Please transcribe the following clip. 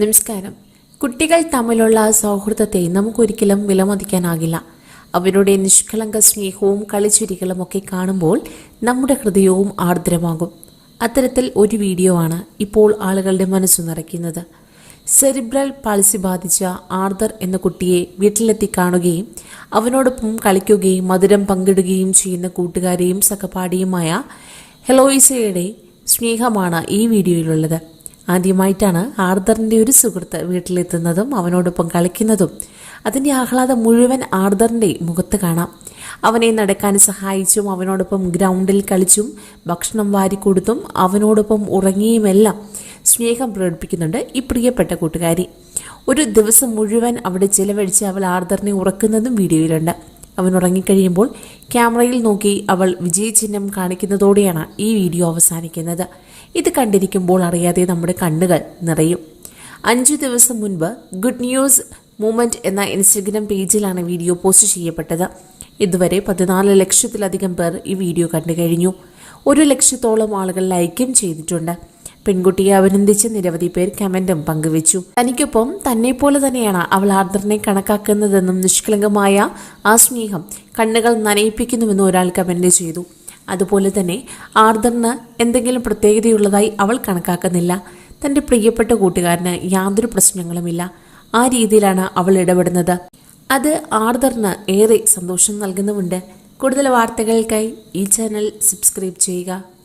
നമസ്കാരം. കുട്ടികൾ തമ്മിലുള്ള സൗഹൃദത്തെ നമുക്കൊരിക്കലും വിലമതിക്കാനാകില്ല. അവരുടെ നിഷ്കളങ്ക സ്നേഹവും കളിച്ചിരികളും ഒക്കെ കാണുമ്പോൾ നമ്മുടെ ഹൃദയവും ആർദ്രമാകും. അത്തരത്തിൽ ഒരു വീഡിയോ ആണ് ഇപ്പോൾ ആളുകളുടെ മനസ്സ് നിറയ്ക്കുന്നത്. സെറിബ്രൽ പാൾസി ബാധിച്ച ആർദർ എന്ന കുട്ടിയെ വീട്ടിലെത്തി കാണുകയും അവനോടൊപ്പം കളിക്കുകയും മധുരം പങ്കിടുകയും ചെയ്യുന്ന കൂട്ടുകാരെയും സഹപാഠിയുമായ ഹെലോയിസയുടെ സ്നേഹമാണ് ഈ വീഡിയോയിലുള്ളത്. ആദ്യമായിട്ടാണ് ആർദറിന്റെ ഒരു സുഹൃത്ത് വീട്ടിലെത്തുന്നതും അവനോടൊപ്പം കളിക്കുന്നതും. അതിന്റെ ആഹ്ലാദം മുഴുവൻ ആർദറിന്റെ മുഖത്ത് കാണാം. അവനെ നടക്കാൻ സഹായിച്ചും അവനോടൊപ്പം ഗ്രൗണ്ടിൽ കളിച്ചും ഭക്ഷണം വാരിക്കൊടുത്തും അവനോടൊപ്പം ഉറങ്ങിയുമെല്ലാം സ്നേഹം പ്രകടിപ്പിക്കുന്നുണ്ട് ഈ പ്രിയപ്പെട്ട കൂട്ടുകാരി. ഒരു ദിവസം മുഴുവൻ അവിടെ ചിലവഴിച്ച് അവൾ ആർദറിനെ ഉറക്കുന്നതും വീഡിയോയിലുണ്ട്. അവൻ ഉറങ്ങിക്കഴിയുമ്പോൾ ക്യാമറയിൽ നോക്കി അവൾ വിജയചിഹ്നം കാണിക്കുന്നതോടെയാണ് ഈ വീഡിയോ അവസാനിക്കുന്നത്. ഇത് കണ്ടിരിക്കുമ്പോൾ അറിയാതെ നമ്മുടെ കണ്ണുകൾ നിറയും. അഞ്ചു ദിവസം മുൻപ് ഗുഡ് ന്യൂസ് മൂമെന്റ് എന്ന ഇൻസ്റ്റഗ്രാം പേജിലാണ് വീഡിയോ പോസ്റ്റ് ചെയ്യപ്പെട്ടത്. ഇതുവരെ പതിനാല് ലക്ഷത്തിലധികം പേർ ഈ വീഡിയോ കണ്ടു കഴിഞ്ഞു. ഒരു ലക്ഷത്തോളം ആളുകൾ ലൈക്കും ചെയ്തിട്ടുണ്ട്. പെൺകുട്ടിയെ അഭിനന്ദിച്ച് നിരവധി പേർ കമന്റും പങ്കുവച്ചു. തനിക്കൊപ്പം തന്നെ പോലെ തന്നെയാണ് അവൾ ആർദ്രനെ കണക്കാക്കുന്നതെന്നും നിഷ്കളങ്കമായ ആ സ്നേഹം കണ്ണുകൾ നനയിപ്പിക്കുന്നുവെന്നും ഒരാൾ കമന്റ് ചെയ്തു. അതുപോലെ തന്നെ ആർദറിന് എന്തെങ്കിലും പ്രത്യേകതയുള്ളതായി അവൾ കണക്കാക്കുന്നില്ല. തന്റെ പ്രിയപ്പെട്ട കൂട്ടുകാരന് യാതൊരു പ്രശ്നങ്ങളുമില്ല. ആ രീതിയിലാണ് അവൾ ഇടപെടുന്നത്. അത് ആർദറിന് ഏറെ സന്തോഷം നൽകുന്നുമുണ്ട്. കൂടുതൽ വാർത്തകൾക്കായി ഈ ചാനൽ സബ്സ്ക്രൈബ് ചെയ്യുക.